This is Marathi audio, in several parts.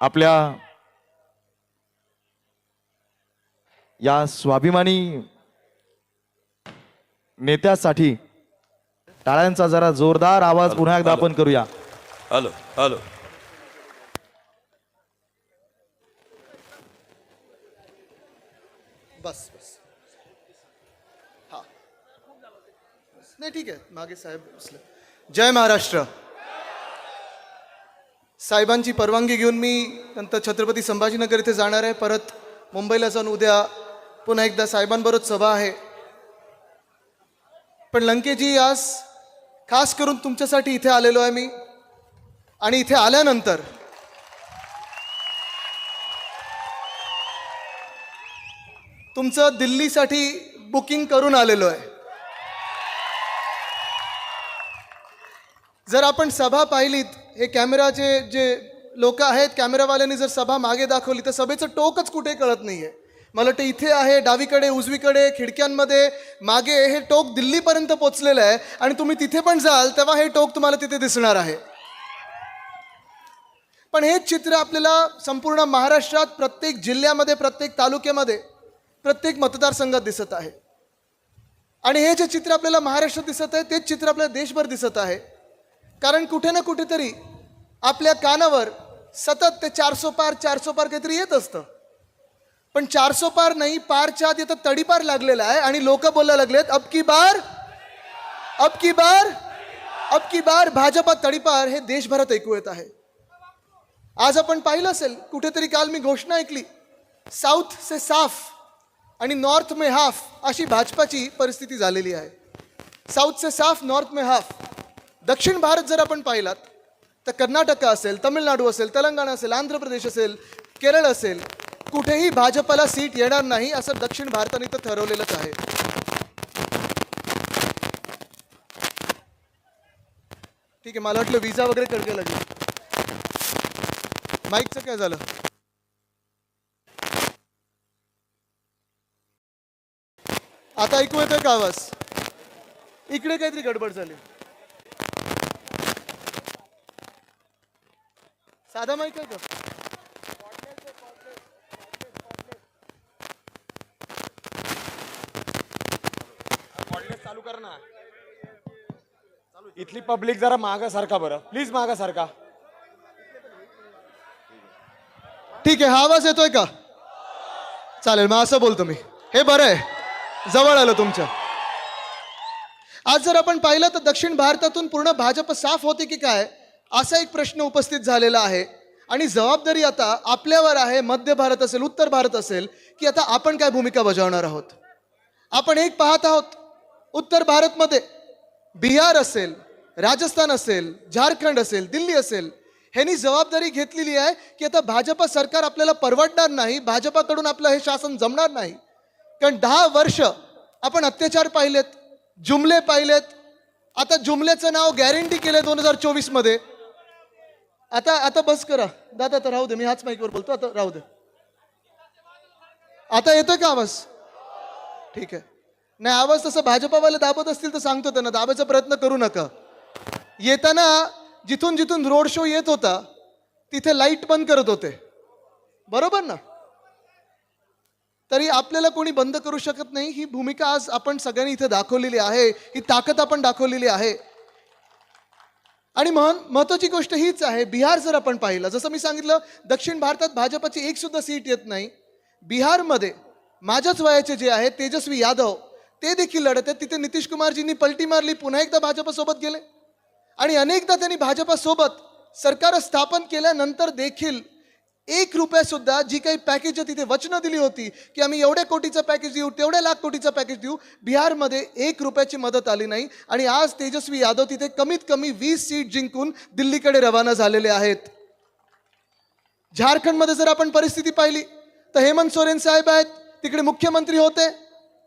आपल्या या स्वाभिमानी नेत्यासाठी टाळ्यांचा जरा जोरदार आवाज पुन्हा एकदा आपण करूया. Hello hello. बस बस. हा. नाही ठीक आहे. मागे साहेब जय महाराष्ट्र. साहेबांची परवानगी घेऊन मी नंतर छत्रपती संभाजीनगर इथे जाणार आहे. परत मुंबईला जाऊन उद्या पुन्हा एकदा साहेबांबरोबर सभा आहे. पण लंकेजी आज खास करून तुमच्यासाठी इथे आलेलो आहे मी. आणि इथे आल्यानंतर तुमचं दिल्लीसाठी बुकिंग करून आलेलो आहे. जर आपण सभा पाहिलीत हे कॅमेराचे जे लोक आहेत कॅमेरावाल्यांनी जर सभा मागे दाखवली तर सभेचं टोकच कुठे कळत नाही आहे मला वाटतं इथे आहे डावीकडे उजवीकडे खिडक्यांमध्ये मागे हे टोक दिल्लीपर्यंत पोचलेलं आहे आणि तुम्ही तिथे पण जाल तेव्हा हे टोक तुम्हाला तिथे दिसणार आहे. पण हेच चित्र आपल्याला संपूर्ण महाराष्ट्रात प्रत्येक जिल्ह्यामध्ये प्रत्येक तालुक्यामध्ये प्रत्येक मतदारसंघात दिसत आहे. आणि हे जे चित्र आपल्याला महाराष्ट्रात दिसत आहे तेच चित्र आपल्याला देशभर दिसत आहे. कारण कुठे ना कुठेतरी आपल्या कानावर सतत ते चारसो पार चारसो पार काहीतरी येत असतं. पण चारसो पार नाही पारच्या आत येतं तडीपार लागलेला आहे आणि लोक बोलायला लागलेत अब की बार? अब की बार? अब की बार भाजपा तडीपार हे देशभरात ऐकू येत आहे. आज आपण पाहिलं असेल कुठेतरी काल मी घोषणा ऐकली साऊथ से साफ आणि नॉर्थ मे हाफ अशी भाजपाची परिस्थिती झालेली आहे. साऊथ से साफ नॉर्थ मे हाफ दक्षिण भारत जर आपण पाहिलात तर कर्नाटक असेल तमिळनाडू असेल तेलंगणा असेल आंध्र प्रदेश असेल केरळ असेल कुठेही भाजपला सीट येणार नाही असं दक्षिण भारताने तर ठरवलेलंच आहे. ठीक आहे मला वाटलं विजा वगैरे कडके लागेल माईकचं काय झालं? आता ऐकू येतोय का आवाज? इकडे काहीतरी गडबड झाली. साधा माईक आहे का चालू कर ना. इथली पब्लिक जरा मागा सारखा बरं. प्लीज मागा सारखा ठीक आहे हा आवाज येतोय का? चालेल मग असं बोलतो मी. हे बरं आहे. जवळ आलं तुमच्या. आज जर आपण पाहिलं तर दक्षिण भारतातून पूर्ण भाजप साफ होते की काय? असा एक प्रश्न उपस्थित झालेला आहे. आणि जबाबदारी आता आपल्यावर आहे मध्य भारत असेल उत्तर भारत असेल की आता आपण काय भूमिका बजावणार आहोत? आपण एक पाहत आहोत उत्तर भारतमध्ये बिहार असेल राजस्थान असेल झारखंड असेल दिल्ली असेल ह्यांनी जबाबदारी घेतलेली आहे की आता भाजपा सरकार आपल्याला परवडणार नाही भाजपाकडून आपलं हे शासन जमणार नाही. कारण दहा वर्ष आपण अत्याचार पाहिलेत जुमले पाहिलेत. आता जुमल्याचं नाव गॅरंटी केलं दोन हजार चोवीसमध्ये. आता आता बस करा. दादा आता राहू दे. मी हाच माईकवर बोलतो. आता राहू दे. आता येतोय का आवाज? ठीक आहे. नाही आवाज तसं भाजपावाले दाबत असतील तर सांगतो त्यांना. दाबायचा प्रयत्न करू नका. येताना जिथून जिथून रोड शो येत होता तिथे लाइट बंद करत होते. बरोबर ना? तरी आपल्याला कोणी बंद करू शकत नाही. ही भूमिका आज आपण सगळ्यांनी इथे दाखवलेली आहे. ही ताकद आपण दाखवलेली आहे. आणि महन महत्त्वाची गोष्ट हीच आहे बिहार जर आपण पाहिलं जसं मी सांगितलं दक्षिण भारतात भाजपची एक सुद्धा सीट येत नाही. बिहारमध्ये माझ्याच वयाचे जे आहेत तेजस्वी यादव ते देखील लढत आहेत. तिथे नितीश कुमारजींनी पलटी मारली पुन्हा एकदा भाजपासोबत गेले. आणि अनेकदा त्यांनी भाजपासोबत सरकार स्थापन केल्यानंतर देखील एक रुपयासुद्धा जी काही पॅकेज तिथे वचनं दिली होती की आम्ही एवढ्या कोटीचं पॅकेज देऊ तेवढ्या लाख कोटीचं पॅकेज देऊ बिहारमध्ये एक रुपयाची मदत आली नाही. आणि आज तेजस्वी यादव तिथे कमीत कमी वीस सीट जिंकून दिल्लीकडे रवाना झालेले आहेत. झारखंडमध्ये जर आपण परिस्थिती पाहिली तर हेमंत सोरेन साहेब आहेत तिकडे मुख्यमंत्री होते.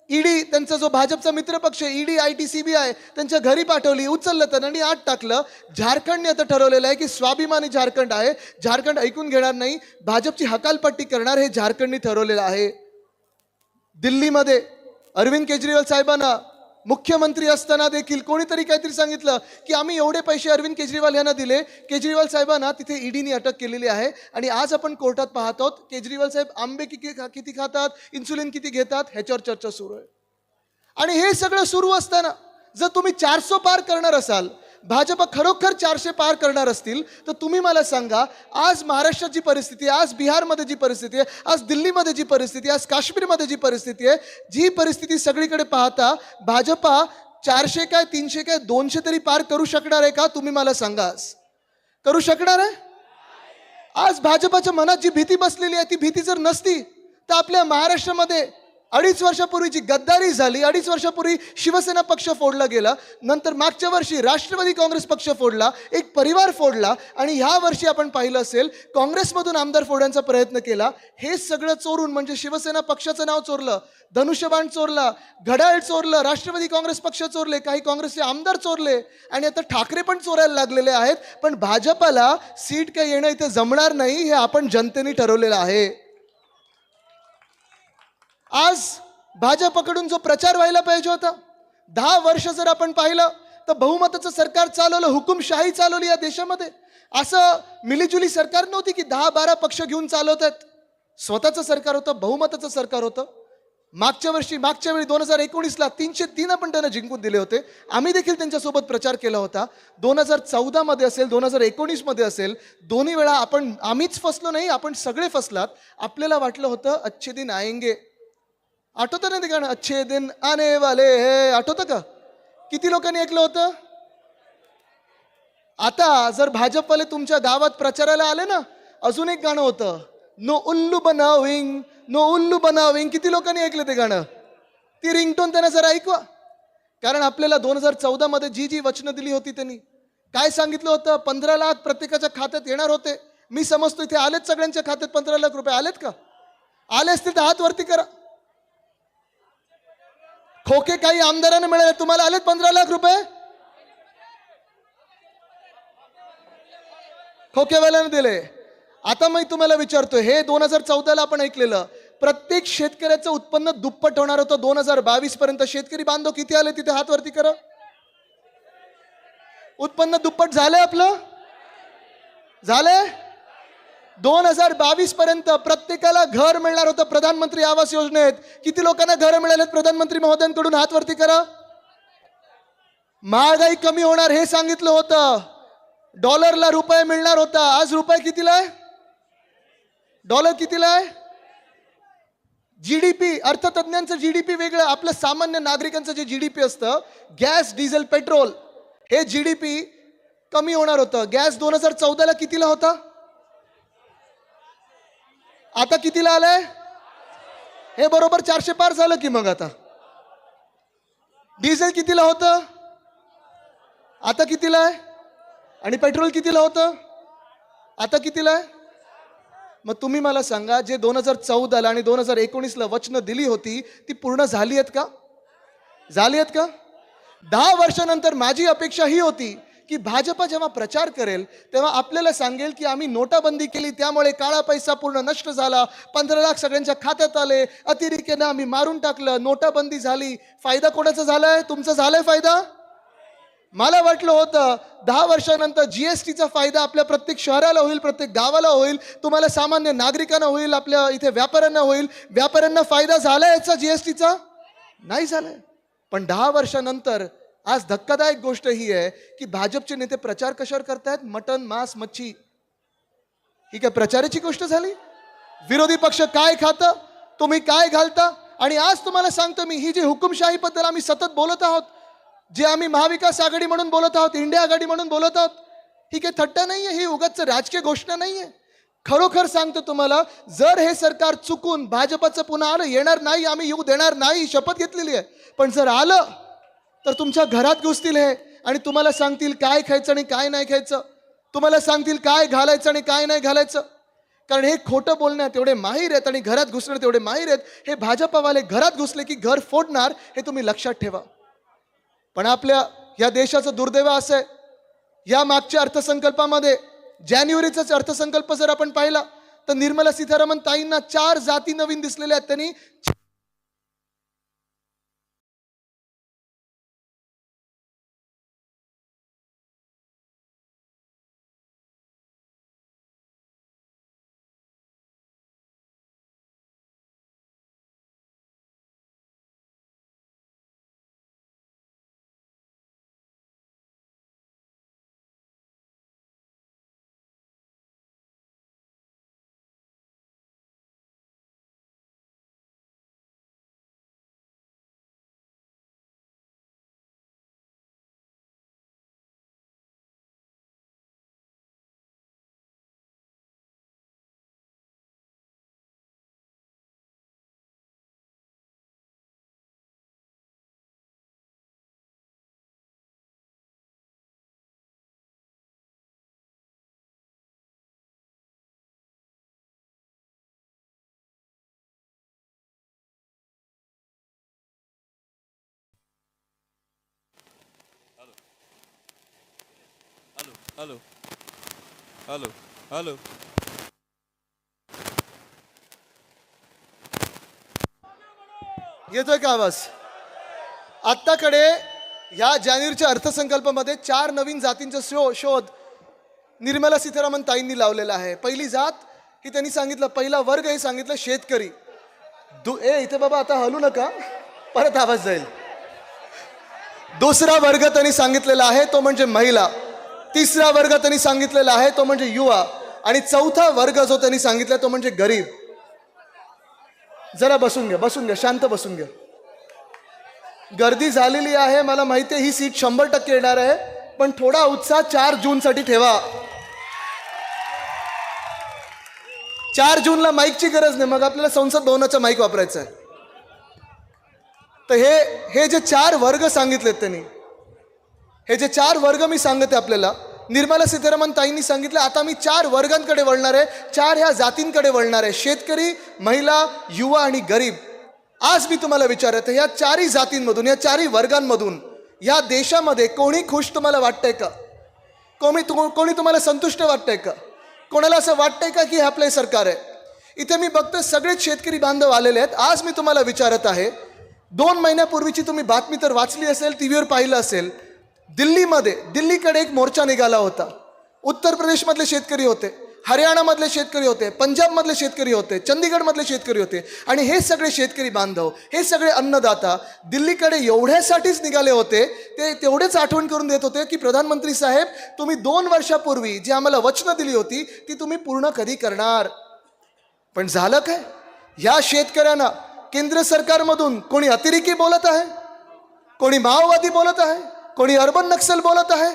ईडी त्यांचा जो भाजपचा मित्रपक्ष ED I T C B I त्यांच्या घरी पाठवली उचललं तर आणि आत टाकलं. झारखंडने आता ठरवलेलं आहे की स्वाभिमानी झारखंड आहे. झारखंड ऐकून घेणार नाही. भाजपची हकालपट्टी करणार हे झारखंडने ठरवलेलं आहे. दिल्लीमध्ये अरविंद केजरीवाल साहेबांना मुख्यमंत्री असताना देखील कोणीतरी काहीतरी सांगितलं की आम्ही एवढे पैसे अरविंद केजरीवाल यांना दिले केजरीवाल साहेबांना तिथे ईडीने अटक केलेली आहे आणि आज आपण कोर्टात पाहत आहोत केजरीवाल साहेब आंबे किती किती खातात इन्सुलिन किती घेतात ह्याच्यावर चर्चा सुरू आहे. आणि हे सगळं सुरू असताना जर तुम्ही चारसो पार करणार असाल भाजप खरोखर चारशे पार करणार असतील तर तुम्ही मला सांगा आज महाराष्ट्राची परिस्थिती आहे आज बिहारमध्ये जी परिस्थिती आहे आज दिल्लीमध्ये जी परिस्थिती आहे आज काश्मीरमध्ये जी परिस्थिती आहे जी परिस्थिती सगळीकडे पाहता भाजपा चारशे काय तीनशे काय दोनशे तरी पार करू शकणार आहे का तुम्ही मला सांगा आज. करू शकणार आहे? आज भाजपाच्या मनात जी भीती बसलेली आहे ती भीती जर नसती तर आपल्या महाराष्ट्रामध्ये अडीच वर्षापूर्वी जी गद्दारी झाली अडीच वर्षापूर्वी शिवसेना पक्ष फोडला गेला नंतर मागच्या वर्षी राष्ट्रवादी काँग्रेस पक्ष फोडला एक परिवार फोडला आणि ह्या वर्षी आपण पाहिलं असेल काँग्रेसमधून आमदार फोडण्याचा प्रयत्न केला. हे सगळं चोरून म्हणजे शिवसेना पक्षाचं नाव चोरलं धनुष्यबाण चोरला घड्याळ चोरलं राष्ट्रवादी काँग्रेस पक्ष चोरले काही काँग्रेसचे आमदार चोरले आणि आता ठाकरे पण चोरायला लागलेले आहेत. पण भाजपाला सीट काही येणं इथे जमणार नाही हे आपण जनतेने ठरवलेलं आहे. आज भाजपकडून जो प्रचार व्हायला पाहिजे होता दहा वर्ष जर आपण पाहिलं तर बहुमताचं सरकार चालवलं हुकुमशाही चालवली या देशामध्ये. असं मिलीजुली सरकार नव्हती की दहा बारा पक्ष घेऊन चालवत आहेत स्वतःचं सरकार होतं बहुमताचं सरकार होतं. मागच्या वर्षी मागच्या वेळी दोन हजार एकोणीसला तीनशे तीन आपण त्यांना जिंकून दिले होते. आम्ही देखील त्यांच्यासोबत प्रचार केला होता. दोन हजार चौदामध्ये असेल दोन हजार एकोणीसमध्ये असेल दोन्ही वेळा आपण आम्हीच फसलो नाही आपण सगळे फसलात. आपल्याला वाटलं होतं अच्छे दिन आएंगे. आठवतं ना ते गाणं? अच्छे दिन आने वाले हे. आठवतं का? किती लोकांनी ऐकलं होतं? आता जर भाजपवाले तुमच्या गावात प्रचाराला आले ना अजून एक गाणं होतं. नो उल्लू बनाविंग नो उल्लू बनाविंग. किती लोकांनी ऐकलं ते गाणं? ती रिंगटोन त्यांना जरा ऐकवा. कारण आपल्याला दोन हजार चौदामध्ये जी जी वचनं दिली होती त्यांनी. काय सांगितलं होतं? पंधरा लाख प्रत्येकाच्या खात्यात येणार होते. मी समजतो इथे आलेत सगळ्यांच्या खात्यात पंधरा लाख रुपये. आलेत का? आले असतील तर हात वरती करा. खोके काही आमदारांना मिळाले तुम्हाला आलेत पंधरा लाख रुपये? खोकेवाल्याने दिले. आता मी तुम्हाला विचारतो हे दोन हजार चौदाला आपण ऐकलेलं प्रत्येक शेतकऱ्याचं उत्पन्न दुप्पट होणार होतं दोन हजार बावीस पर्यंत. शेतकरी बांधव किती आले तिथे हात वरती करा. उत्पन्न दुप्पट झालंय आपलं? झालंय? दोन हजार बावीस पर्यंत प्रत्येकाला घर मिळणार होतं प्रधानमंत्री आवास योजनेत. किती लोकांना घर मिळालेत प्रधानमंत्री महोदयांकडून? हात वरती करा. महागाई कमी होणार हे सांगितलं होतं. डॉलरला रुपये मिळणार होता. आज रुपये कितीला आहे? डॉलर कितीला आहे? जीडीपी अर्थतज्ञांचं जीडीपी वेगळं. आपलं सामान्य नागरिकांचं जे जीडीपी असतं गॅस डिझेल पेट्रोल हे जीडीपी कमी होणार होतं. गॅस दोन हजार चौदाला कितीला होता? आता कितीला आलंय? हे बरोबर चारशे पार झालं की मग आता? डिझेल कितीला होतं? आता कितीला आहे? आणि पेट्रोल कितीला होतं? आता कितीला आहे? मग तुम्ही मला सांगा जे दोन हजार चौदाला आणि दोन हजार एकोणीसला वचनं दिली होती ती पूर्ण झाली आहेत का? झाली आहेत का? दहा वर्षानंतर माझी अपेक्षा ही होती की भाजपा जेव्हा प्रचार करेल तेव्हा आपल्याला सांगेल की आम्ही नोटाबंदी केली त्यामुळे काळा पैसा पूर्ण नष्ट झाला पंधरा लाख सगळ्यांच्या खात्यात आले अतिरेकेनं आम्ही मारून टाकलं नोटाबंदी झाली. फायदा कोणाचा झालाय? तुमचा झालाय फायदा? मला वाटलं होतं दहा वर्षानंतर जी एस टीचा फायदा आपल्या प्रत्येक शहराला होईल प्रत्येक गावाला होईल तुम्हाला सामान्य नागरिकांना होईल आपल्या इथे व्यापाऱ्यांना होईल. व्यापाऱ्यांना फायदा झाला याचा जी एस टीचा नाही झालाय. पण दहा वर्षानंतर आज धक्कादायक गोष्ट ही आहे की भाजपचे नेते प्रचार कशावर करतायत? मटन मांस मच्छी. ही काय प्रचाराची गोष्ट झाली? विरोधी पक्ष काय खातं? तुम्ही काय घालता? आणि आज तुम्हाला सांगतो मी ही जी हुकुमशाहीबद्दल आम्ही सतत बोलत आहोत जे आम्ही महाविकास आघाडी म्हणून बोलत आहोत इंडिया आघाडी म्हणून बोलत आहोत ही काही थट्टा आहे ही उगाच राजकीय घोषणा नाही आहे खरोखर सांगतो तुम्हाला जर हे सरकार चुकून भाजपचं पुन्हा आलं येणार नाही आम्ही येऊ देणार नाही शपथ घेतलेली आहे. पण जर आलं तर तुमच्या घरात घुसतील हे. आणि तुम्हाला सांगतील काय खायचं आणि काय नाही खायचं. तुम्हाला सांगतील काय घालायचं आणि काय नाही घालायचं. कारण हे खोटं बोलण्यात एवढे माहीर आहेत आणि घरात घुसणं तेवढे माहीर आहेत. हे भाजपावाले घरात घुसले की घर फोडणार हे तुम्ही लक्षात ठेवा. पण आपल्या या देशाचं दुर्दैव असं आहे. या मागच्या अर्थसंकल्पामध्ये जानेवारीचाच अर्थसंकल्प जर आपण पाहिला तर निर्मला सीतारामन ताईंना चार जाती नवीन दिसलेल्या आहेत. त्यांनी हॅलो हॅलो हॅलो येतोय का आवाज? आत्ताकडे या जानेवारीच्या अर्थसंकल्पामध्ये चार नवीन जातींचा शो शोध निर्मला सीतारामन ताईंनी लावलेला आहे. पहिली जात ही त्यांनी सांगितलं पहिला वर्ग हे सांगितलं शेतकरी. दु ए इथे बाबा आता हलू नका. परत आवाज जाईल. दुसरा वर्ग त्यांनी सांगितलेला आहे तो म्हणजे महिला. तिसरा वर्ग त्यांनी सांगितलेला आहे तो म्हणजे युवा. आणि चौथा वर्ग जो त्यांनी सांगितला तो म्हणजे गरीब. जरा बसून घ्या बसून घ्या शांत बसून घ्या. गर्दी झालेली आहे मला माहिती आहे ही सीट शंभर टक्के येणार आहे पण थोडा उत्साह चार जूनसाठी ठेवा. चार जूनला माईकची गरज नाही मग आपल्याला संसद भवनाचा माईक वापरायचा आहे. तर हे हे जे चार वर्ग सांगितलेत त्यांनी हे जे चार वर्ग मी सांगते आपल्याला निर्मला सीतारामन ताईंनी सांगितलं आता मी चार वर्गांकडे वळणार आहे चार ह्या जातींकडे वळणार आहे शेतकरी महिला युवा आणि गरीब. आज मी तुम्हाला विचारत आहे या चारही जातींमधून या चारही वर्गांमधून या देशामध्ये कोणी खुश तुम्हाला वाटतंय का? कोणी तु- कोणी तुम्हाला संतुष्ट वाटतंय का? कोणाला असं वाटतंय का की हे आपलं सरकार आहे? इथे मी बघतो सगळेच शेतकरी बांधव आलेले आहेत. आज मी तुम्हाला विचारत आहे दोन महिन्यापूर्वीची तुम्ही बातमी तर वाचली असेल टी व्हीवर पाहिलं असेल दिल्लीमध्ये दिल्लीकडे एक मोर्चा निघाला होता. उत्तर प्रदेशमधले शेतकरी होते हरियाणामधले शेतकरी होते पंजाबमधले शेतकरी होते चंदीगडमधले शेतकरी होते. आणि हे सगळे शेतकरी बांधव हे सगळे अन्नदाता दिल्लीकडे एवढ्यासाठीच निघाले होते ते तेवढेच आठवण करून देत होते की प्रधानमंत्री साहेब तुम्ही दोन वर्षापूर्वी जी आम्हाला वचनं दिली होती ती तुम्ही पूर्ण कधी करणार? पण झालं काय? ह्या शेतकऱ्यांना केंद्र सरकारमधून कोणी अतिरेकी बोलत आहे? कोणी माओवादी बोलत आहे? कोणी अर्बन नक्सल बोलत आहे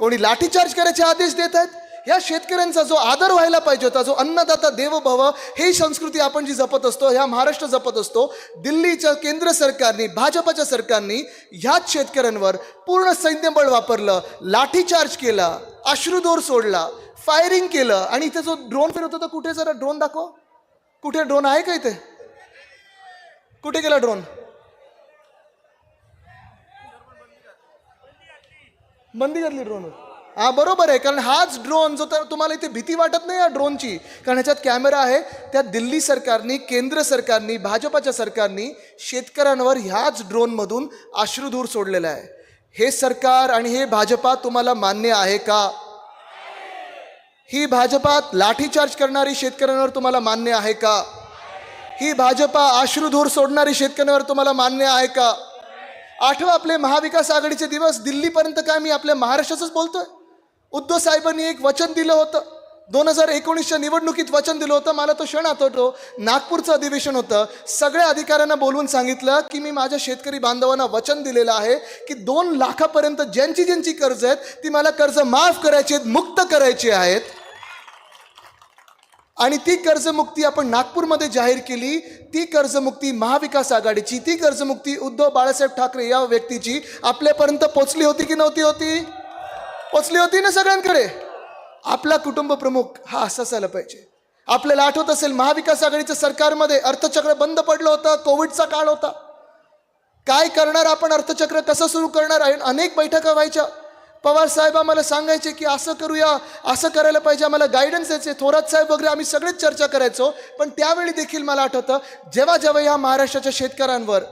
कोणी लाठीचार्ज करायचे आदेश देत आहेत या शेतकऱ्यांचा जो आदर व्हायला पाहिजे होता जो अन्नदाता देवभव ही संस्कृती आपण जी जपत असतो ह्या महाराष्ट्र जपत असतो दिल्लीच्या केंद्र सरकारने भाजपच्या सरकारने ह्याच शेतकऱ्यांवर पूर्ण सैन्यबळ वापरलं लाठीचार्ज केला अश्रुदोर सोडला फायरिंग केलं आणि इथे जो ड्रोन फिरत होता कुठे जरा ड्रोन दाखव. कुठे ड्रोन आहे का इथे? कुठे गेला ड्रोन? मंदिरातली ड्रोन हा बरोबर आहे. कारण हाच ड्रोन जो तर तुम्हाला इथे भीती वाटत नाही या ड्रोनची कारण ह्याच्यात कॅमेरा आहे. त्या दिल्ली सरकारनी केंद्र सरकारनी भाजपाच्या सरकारनी शेतकऱ्यांवर ह्याच ड्रोनमधून अश्रुधूर सोडलेला आहे. हे सरकार आणि हे भाजपा तुम्हाला मान्य आहे का? ही भाजपात लाठीचार्ज करणारी शेतकऱ्यांवर तुम्हाला मान्य आहे का? ही भाजपा अश्रुधूर सोडणारी शेतकऱ्यांवर तुम्हाला मान्य आहे का? आठवा आपले महाविकास आघाडीचे दिवस दिल्लीपर्यंत काय मी आपल्या महाराष्ट्राचंच बोलतोय? उद्धव साहेबांनी एक वचन दिलं होतं. दोन हजार एकोणीसच्या निवडणुकीत वचन दिलं होतं. मला तो क्षण आठवतो. नागपूरचं अधिवेशन होतं. सगळ्या अधिकाऱ्यांना बोलवून सांगितलं की मी माझ्या शेतकरी बांधवांना वचन दिलेलं आहे की दोन लाखापर्यंत ज्यांची ज्यांची कर्ज आहेत ती मला कर्ज माफ करायची आहेत मुक्त करायची आहेत. आणि ती कर्जमुक्ती आपण नागपूरमध्ये जाहीर केली ती कर्जमुक्ती महाविकास आघाडीची ती कर्जमुक्ती उद्धव बाळासाहेब ठाकरे या व्यक्तीची आपल्यापर्यंत पोचली होती की नव्हती होती? पोचली होती ना सगळ्यांकडे? आपला कुटुंब प्रमुख हा असा असायला पाहिजे. आपल्याला आठवत असेल महाविकास आघाडीच्या सरकारमध्ये अर्थचक्र बंद पडलं होतं कोविडचा काळ होता. काय करणार आपण अर्थचक्र कसं सुरू करणार आहे? अनेक बैठका व्हायच्या. पवार साहेब आम्हाला सांगायचे की असं करूया असं करायला पाहिजे आम्हाला गायडन्स द्यायचे थोरात साहेब वगैरे आम्ही सगळेच चर्चा करायचो पण त्यावेळी देखील मला आठवतं जेव्हा जेव्हा या महाराष्ट्राच्या शेतकऱ्यांवर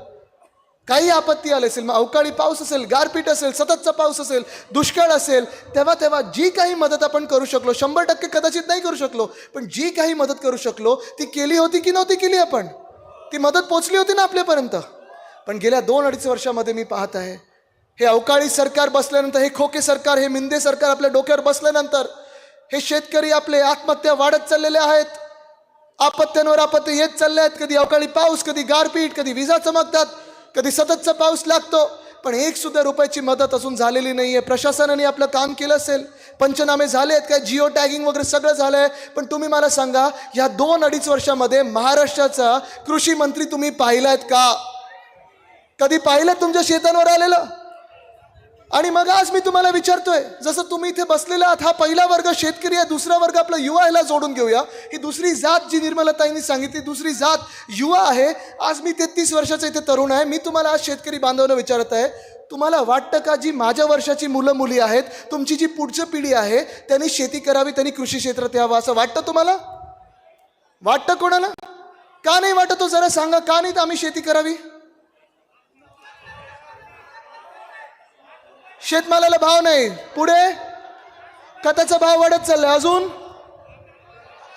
काही आपत्ती आली असेल मग अवकाळी पाऊस असेल गारपीट असेल सततचा पाऊस असेल दुष्काळ असेल तेव्हा तेव्हा जी काही मदत आपण करू शकलो शंभर टक्के कदाचित नाही करू शकलो पण जी काही मदत करू शकलो ती केली होती की नव्हती केली आपण? ती मदत पोचली होती ना आपल्यापर्यंत? पण गेल्या दोन अडीच वर्षामध्ये मी पाहत आहे हे अवकाळी सरकार बसल्यानंतर हे खोके सरकार हे मिंदे सरकार आपल्या डोक्यावर बसल्यानंतर हे शेतकरी आपले आत्महत्या वाढत चाललेले आहेत. आपत्त्यांवर आपत्ती येत चालले आहेत. कधी अवकाळी पाऊस कधी गारपीट कधी विजा चमकतात कधी सततचा पाऊस लागतो. पण एक सुद्धा रुपयाची मदत अजून झालेली नाही आहे प्रशासनाने आपलं काम केलं असेल. पंचनामे झाले आहेत काय जिओ टॅगिंग वगैरे सगळं झालं आहे पण तुम्ही मला सांगा ह्या दोन अडीच वर्षामध्ये महाराष्ट्राचा कृषी मंत्री तुम्ही पाहिलात का? कधी पाहिलं तुमच्या शेतांवर आलेलं? आणि मग आज मी तुम्हाला विचारतोय जसं तुम्ही इथे बसलेला आहात हा पहिला वर्ग शेतकरी आहे दुसरा वर्ग आपला युवा ह्याला जोडून घेऊया. ही दुसरी जात जी निर्मलाताईंनी सांगितली दुसरी जात युवा आहे. आज मी तेहतीस वर्षाचा इथे तरुण आहे. मी तुम्हाला आज शेतकरी बांधवांना विचारत आहे तुम्हाला वाटतं का जी माझ्या वर्षाची मुलं मुली आहेत तुमची जी पुढची पिढी आहे त्यांनी शेती करावी त्यांनी कृषी क्षेत्रात यावं असं वाटतं तुम्हाला? वाटतं कोणाला? का नाही वाटत? तो जरा सांगा का नाही तर आम्ही शेती करावी? शेतमालाला भाव नाही. पुढे? खताचा भाव वाढत चाललाय. अजून?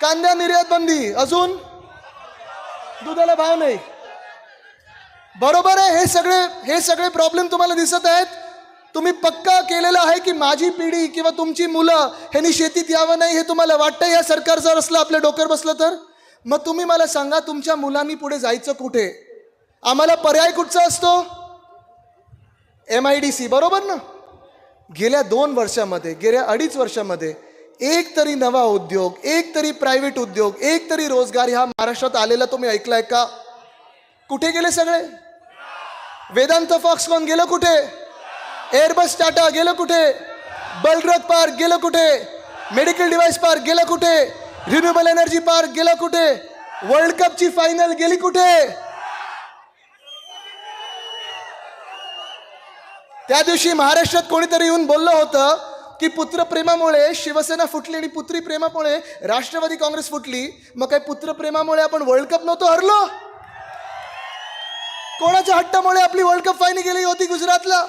कांद्या निर्यात बंदी. अजून? दुधाला भाव नाही. बरोबर आहे. हे सगळे हे सगळे प्रॉब्लेम तुम्हाला दिसत आहेत. तुम्ही पक्का केलेलं आहे की माझी पिढी किंवा तुमची मुलं ह्यांनी शेतीत यावं नाही हे तुम्हाला वाटतं या सरकार जर असलं आपल्या डोक्यावर बसलं तर? मग तुम्ही मला सांगा तुमच्या मुलांनी पुढे जायचं कुठे? आम्हाला पर्याय कुठचा असतो? एम आय डी सी बरोबर ना? गेल्या दोन वर्षामध्ये गेल्या अडीच वर्षामध्ये एक तरी नवा उद्योग एक तरी प्रायव्हेट उद्योग एक तरी रोजगार ह्या महाराष्ट्रात आलेला तुम्ही ऐकलाय का? कुठे गेले सगळे? वेदांत फॉक्सकॉन गेलं कुठे? एअरबस टाटा गेलं कुठे? बलड्रग पार्क गेलं कुठे? मेडिकल डिव्हाइस पार्क गेलं कुठे? रिन्युएबल एनर्जी पार्क गेला कुठे? वर्ल्ड कपची फायनल गेली कुठे? त्या दिवशी महाराष्ट्रात कोणीतरी येऊन बोललं होतं की पुत्रप्रेमामुळे शिवसेना फुटली आणि पुत्री प्रेमामुळे राष्ट्रवादी काँग्रेस फुटली. मग काय पुत्रप्रेमामुळे आपण वर्ल्ड कप नव्हतो हरलो? कोणाच्या हट्टामुळे आपली वर्ल्ड कप फायनल गेली होती गुजरातला?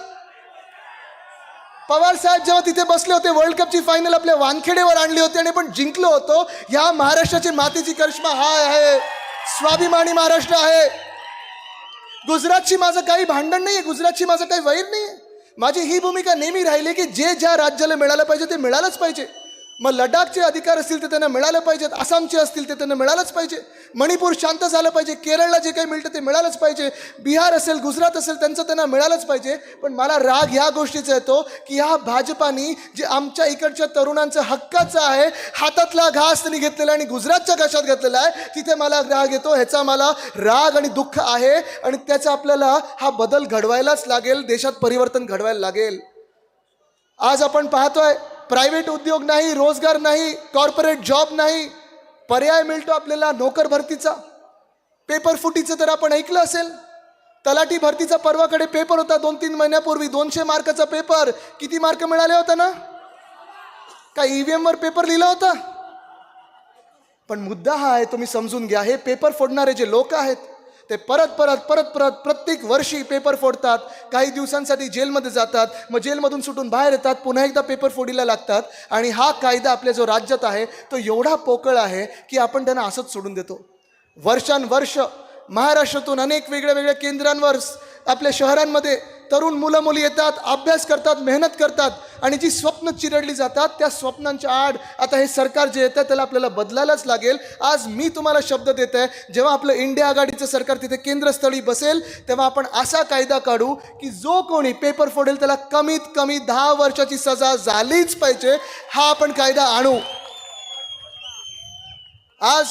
पवार साहेब जेव्हा तिथे बसले होते वर्ल्ड कपची फायनल आपल्या वानखेडेवर आणली होती आणि आपण जिंकलो होतो या महाराष्ट्राची मातीची करिश्मा हा आहे. स्वाभिमानी महाराष्ट्र आहे. गुजरातची माझं काही भांडण नाही आहे गुजरातची माझं काही वैर नाही आहे माझी ही भूमिका नेहमी राहिली की जे ज्या राज्याला मिळालं पाहिजे ते मिळालंच पाहिजे. मग लडाखचे अधिकार असतील ते त्यांना मिळालं पाहिजेत आसामचे असतील ते त्यांना मिळालंच पाहिजे. मणिपूर शांत झालं पाहिजे केरळला जे काही मिळतं ते मिळालंच पाहिजे बिहार असेल गुजरात असेल त्यांचं त्यांना मिळालंच पाहिजे. पण मला राग ह्या गोष्टीचा येतो की ह्या भाजपानी जे आमच्या इकडच्या तरुणांचं हक्काचं आहे हातातला घास त्यांनी घेतलेला आणि गुजरातच्या घशात घेतलेला आहे तिथे मला राग येतो ह्याचा मला राग आणि दुःख आहे आणि त्याचा आपल्याला हा बदल घडवायलाच लागेल देशात परिवर्तन घडवायला लागेल. आज आपण पाहतोय प्रायव्हेट उद्योग नाही रोजगार नाही कॉर्पोरेट जॉब नाही. पर्याय मिळतो आपल्याला नोकर भरतीचा. पेपर फुटीचं तर आपण ऐकलं असेल. तलाठी भरतीचा परवाकडे पेपर होता दोन तीन महिन्यापूर्वी. दोनशे मार्काचा पेपर किती मार्क मिळाले होते ना? काय ईव्हीएम वर पेपर लिहिला होता? पण मुद्दा हा आहे तुम्ही समजून घ्या. हे पेपर फोडणारे जे लोक आहेत ते परत परत परत परत प्रत्येक वर्षी पेपर फोडतात. काही दिवसांसाठी जेलमध्ये जातात. मग जेलमधून सुटून बाहेर येतात. पुन्हा एकदा पेपर फोडीला लागतात. आणि हा कायदा आपल्या जो राज्यात आहे तो एवढा पोकळ आहे की आपण त्यांना असंच सोडून देतो. वर्षानुवर्ष महाराष्ट्रातून अनेक वेगळ्या वेगळ्या केंद्रांवर आपल्या शहरांमध्ये तरुण मुलं मुली येतात अभ्यास करतात मेहनत करतात आणि जी स्वप्न चिरडली जातात त्या स्वप्नांच्या आड आता हे सरकार जे येतं त्याला आपल्याला बदलायलाच लागेल. आज मी तुम्हाला शब्द देत आहे जेव्हा आपलं इंडिया आघाडीचं सरकार तिथे केंद्रस्थळी बसेल तेव्हा आपण असा कायदा काढू की जो कोणी पेपर फोडेल त्याला कमीत कमी दहा वर्षाची सजा झालीच पाहिजे हा आपण कायदा आणू. आज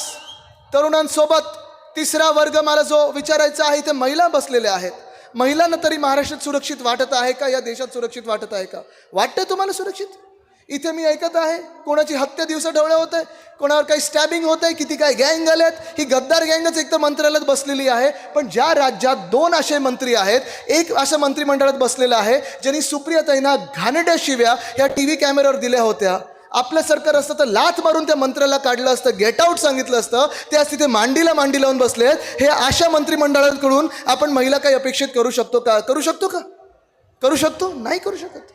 तरुणांसोबत तिसरा वर्ग मला जो विचारायचा आहे ते महिला बसलेल्या आहेत. महिलांना तरी महाराष्ट्रात सुरक्षित वाटत आहे का? या देशात सुरक्षित वाटत आहे का? वाटतं तुम्हाला सुरक्षित? इथे मी ऐकत आहे कोणाची हत्या दिवसा ढवळ्या होत आहे कोणावर काही स्टॅबिंग होत आहे किती काय गँग आल्यात ही गद्दार गँगच एक तर मंत्रालयात बसलेली आहे पण ज्या राज्यात दोन असे मंत्री आहेत एक असं मंत्रिमंडळात बसलेलं आहे ज्यांनी सुप्रिया तैना घाणट्या शिव्या या टी व्ही कॅमेऱ्यावर दिल्या होत्या. आपलं सरकार असतं तर लाथ मारून त्या मंत्र्याला काढलं असतं गेट आऊट सांगितलं असतं. ते आज तिथे मांडीला मांडी लावून बसलेत. हे अशा मंत्रिमंडळांकडून आपण महिला काही अपेक्षित करू शकतो का? करू शकतो का? करू शकतो? नाही करू शकत.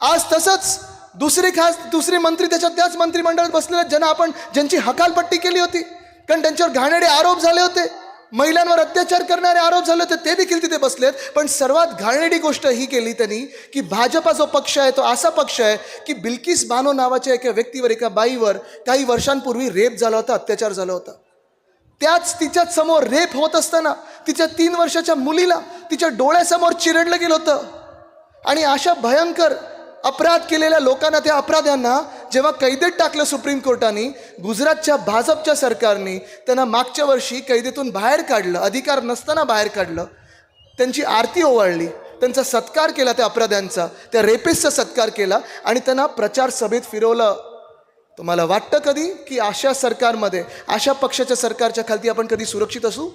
आज तसंच दुसरे खास दुसरे मंत्री त्याच्यात त्याच मंत्रिमंडळात बसलेले आहेत, ज्यांना आपण ज्यांची हकालपट्टी केली होती. कारण त्यांच्यावर घाणेडे आरोप झाले होते. महिलांवर अत्याचार करणारे आरोप झाले होते ते देखील तिथे बसलेत. पण सर्वात घाणेरडी गोष्ट ही केली त्यांनी की भाजपा जो पक्ष आहे तो असा पक्ष आहे की बिल्किस बानो नावाच्या एका व्यक्तीवर एका बाईवर काही वर्षांपूर्वी रेप झाला होता अत्याचार झाला होता. त्याच तिच्याच समोर रेप होत असताना तिच्या तीन वर्षाच्या मुलीला तिच्या डोळ्यासमोर चिरडलं गेलं होतं. आणि अशा भयंकर अपराध केलेल्या लोकांना त्या अपराध्यांना जेव्हा कैदेत टाकलं सुप्रीम कोर्टाने गुजरातच्या भाजपच्या सरकारने त्यांना मागच्या वर्षी कैदेतून बाहेर काढलं अधिकार नसताना बाहेर काढलं त्यांची आरती ओवाळली त्यांचा सत्कार केला त्या अपराध्यांचा त्या रेपिसचा सत्कार केला आणि त्यांना प्रचार सभेत फिरवलं. तुम्हाला वाटतं कधी की अशा सरकारमध्ये अशा पक्षाच्या सरकारच्या खालती आपण कधी सुरक्षित असू?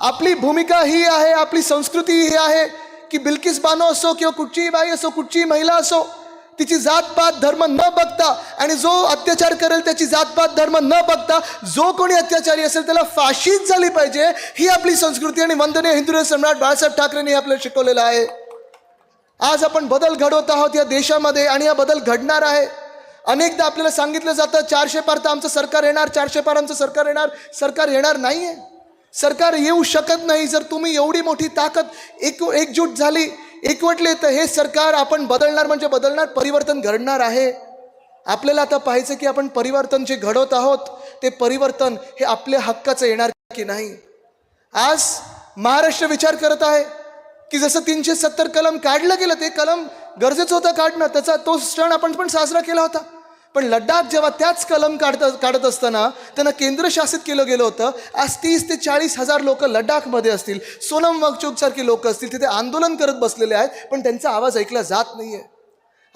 आपली भूमिका ही आहे आपली संस्कृती ही आहे की बिल्किस बानो असो किंवा कुठचीही बाई असो कुठचीही महिला असो तिची जातपात धर्म न बघता आणि जो अत्याचार करेल त्याची जातपात धर्म न बघता जो कोणी अत्याचारी असेल त्याला फाशीच झाली पाहिजे ही आपली संस्कृती आणि वंदनीय हिंदू सम्राट बाळासाहेब ठाकरेंनी आपल्याला शिकवलेलं आहे. आज आपण बदल घडवत आहोत या देशामध्ये आणि हा बदल घडणार आहे. अनेकदा आपल्याला सांगितलं जातं चारशे पार तर आमचं सरकार येणार चारशे पार आमचं सरकार येणार सरकार येणार नाही आहे सरकार येऊ शकत नाही. जर तुम्ही एवढी मोठी ताकद एक एकजूट झाली एकवटले तर हे सरकार आपण बदलणार म्हणजे बदलणार परिवर्तन घडणार आहे. आपल्याला आता पाहायचं की आपण परिवर्तन जे घडवत आहोत ते परिवर्तन हे आपल्या हक्काचं येणार की नाही. आज महाराष्ट्र विचार करत आहे की जसं तीनशे सत्तर कलम काढलं गेलं ते कलम गरजेचं होतं काढणं. त्याचा तो क्षण आपण पण साजरा केला होता. पण लडाख जेव्हा त्याच कलम काढत काढत असताना त्यांना केंद्रशासित केलं गेलं होतं. आज तीस ते चाळीस हजार लोक लडाखमध्ये असतील. सोनम वागचूक लोक असतील तिथे आंदोलन करत बसलेले आहेत पण त्यांचा आवाज ऐकला जात नाही आहे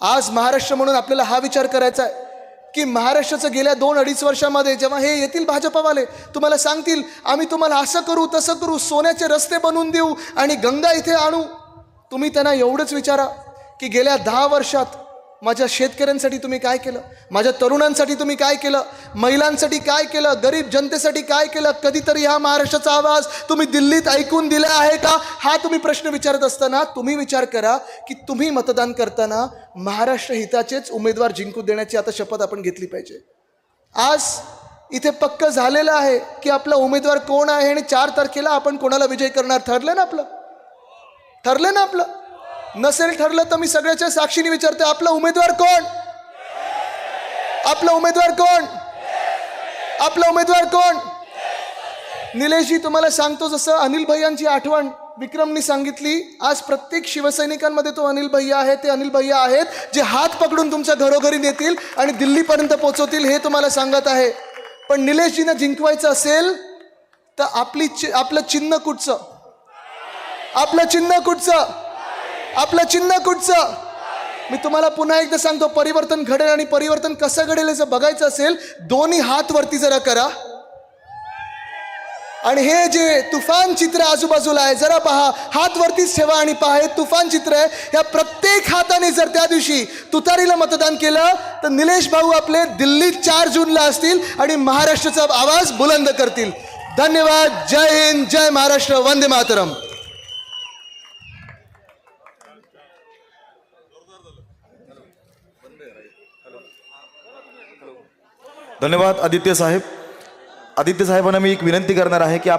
आज महाराष्ट्र म्हणून आपल्याला हा विचार करायचा आहे की महाराष्ट्राचं गेल्या दोन अडीच वर्षामध्ये जेव्हा हे येतील भाजपावाले तुम्हाला सांगतील आम्ही तुम्हाला असं करू तसं करू सोन्याचे रस्ते बनवून देऊ आणि गंगा इथे आणू. तुम्ही त्यांना एवढंच विचारा की गेल्या दहा वर्षात माझ्या शेतकऱ्यांसाठी तुम्ही काय केलं? माझ्या तरुणांसाठी तुम्ही काय केलं? महिलांसाठी काय केलं? गरीब जनतेसाठी काय केलं? कधीतरी हा महाराष्ट्राचा आवाज तुम्ही दिल्लीत ऐकून दिला आहे का? हा तुम्ही प्रश्न विचारत असताना तुम्ही विचार करा की तुम्ही मतदान करताना महाराष्ट्र हिताचेच उमेदवार जिंकू देण्याची आता शपथ आपण घेतली पाहिजे. आज इथे पक्क झालेलं आहे की आपला उमेदवार कोण आहे आणि चार तारखेला आपण कोणाला विजय करणार? ठरलं ना आपलं? ठरलं ना आपलं? नसेल ठरलं तर मी सगळ्याच्या साक्षीने विचारते आपला उमेदवार कोण? आपला उमेदवार कोण? आपला उमेदवार कोण? निलेशजी तुम्हाला सांगतो जसं अनिल भैयांची आठवण विक्रमनी सांगितली आज प्रत्येक शिवसैनिकांमध्ये तो अनिल भैया आहे ते अनिल भैया आहेत जे हात पकडून तुमच्या घरोघरी नेतील आणि दिल्लीपर्यंत पोहोचवतील हे तुम्हाला सांगत आहे. पण निलेशजीनं जिंकवायचं असेल तर आपली चि- आपलं चिन्ह कुठचं? आपलं चिन्ह कुठचं? आपलं चिन्ह कुठचं? मी तुम्हाला पुन्हा एकदा सांगतो परिवर्तन घडेल आणि परिवर्तन कसं घडेल याचं बघायचं असेल दोन्ही हात वरती जरा करा. आणि हे जे तुफान चित्र आजूबाजूला आहे जरा पहा. हात वरतीच ठेवा आणि पहा हे तुफान चित्र आहे. या प्रत्येक हाताने जर त्या दिवशी तुतारीला मतदान केलं तर निलेश भाऊ आपले दिल्लीत चार जूनला असतील आणि महाराष्ट्राचा आवाज बुलंद करतील. धन्यवाद. जय हिंद जय महाराष्ट्र. वंदे मातरम. धन्यवाद आदित्य साहेब. आदित्य साहेबांना मी एक विनंती करणार आहे की आपण